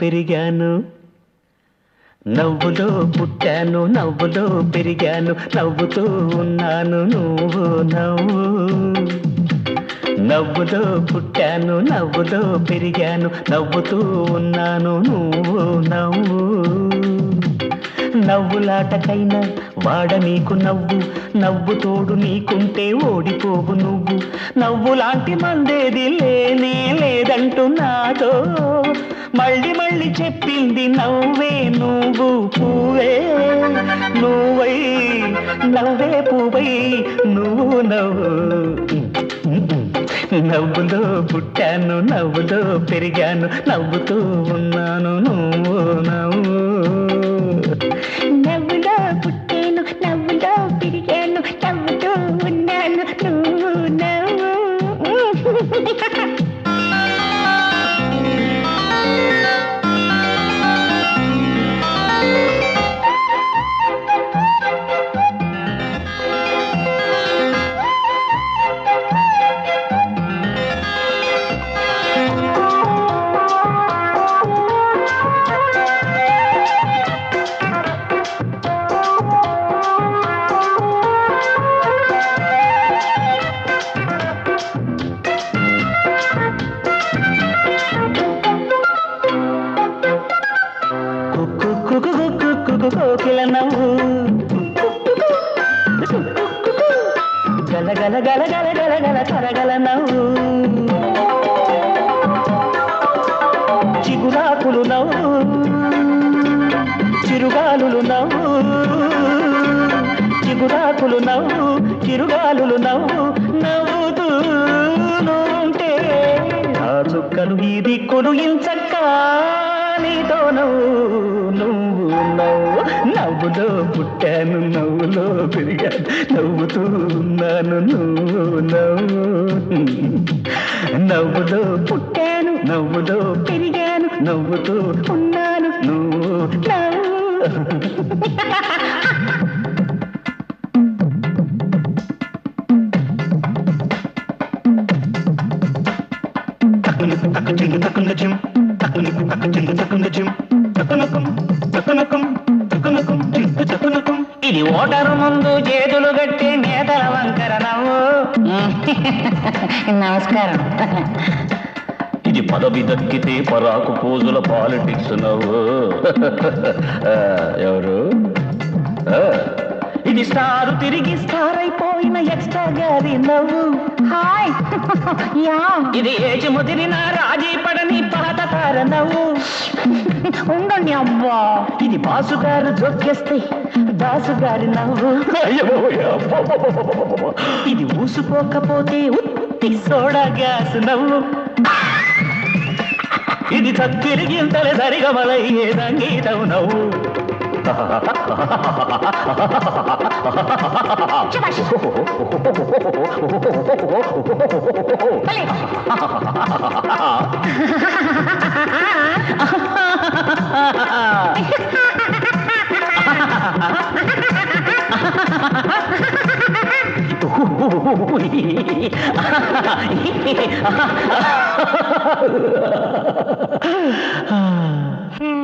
పెరిగాను. నవ్వులో పుట్టాను నవ్వులో పెరిగాను నవ్వుతూ ఉన్నాను నువ్వు నవ్వు. నవ్వులో పుట్టాను నవ్వులో పెరిగాను నవ్వుతూ ఉన్నాను నువ్వు నవ్వు. నవ్వులాటకైనా వాడ నీకు నవ్వు నవ్వు తోడు నీకుంటే ఓడిపోవు నువ్వు. నవ్వులాంటి మందేది లేనే లేదంటున్నాదో మళ్ళీ మళ్ళీ చెప్పింది నవ్వే నువ్వు పువ్వే. నువ్వై నవ్వే పువ్వై నువ్వు నవ్వు. నవ్వులో పుట్టాను నవ్వులో పెరిగాను నవ్వుతూ ఉన్నాను నువ్వు నవ్వు. పుట్టాను గల గల గల గల గల కరగల నవ్వు. చిగురాకులు నవ్వు. చిరుగాలులు నవ్వు. చిగురాకులు నవ్వు చిరుగాలులు నవ్వు నవ్వుతూ ఉంటే ఆ చుక్కలు ఈ దిక్కులు ఇంచక్కా. నీతో నవ్వు నువ్వు నవ్వు నవ్వులో పుట్టాను నవ్వులో పెరిగాను నవ్వుతూ ఉన్నాను నువ్వు నవ్వు నవ్వులో పుట్టాను నవ్వులో పెరిగాను నవ్వుతూ ఉన్నాను నువ్వు నవ్వు ఇది ఓటరు ముందు చేతులు కట్టి నేతల వంకర నవ్వు. నమస్కారం. ఇది పదవి దక్కితే పరాకు పోజుల పాలిటిక్స్ నవ్వు. ఎవరు? ఇది స్టారు తిరిగి స్టార్ అయిపోయిన ఎక్స్ట్రా గారి నవ్వు. ఇది ఏచి ముదిరిన రాజీ పడని పాత నవ్వు ఉండండి అబ్బా. ఇది బాసుగారు జోక్యేస్తే దాసుగారి నవ్వు. ఇది ఊసుకోకపోతే ఉత్తి సోడా గ్యాస్ నవ్వు. ఇది తక్కిరిగింతల సరిగమలయ్యే సంగీతం నవ్వు. 这把是あ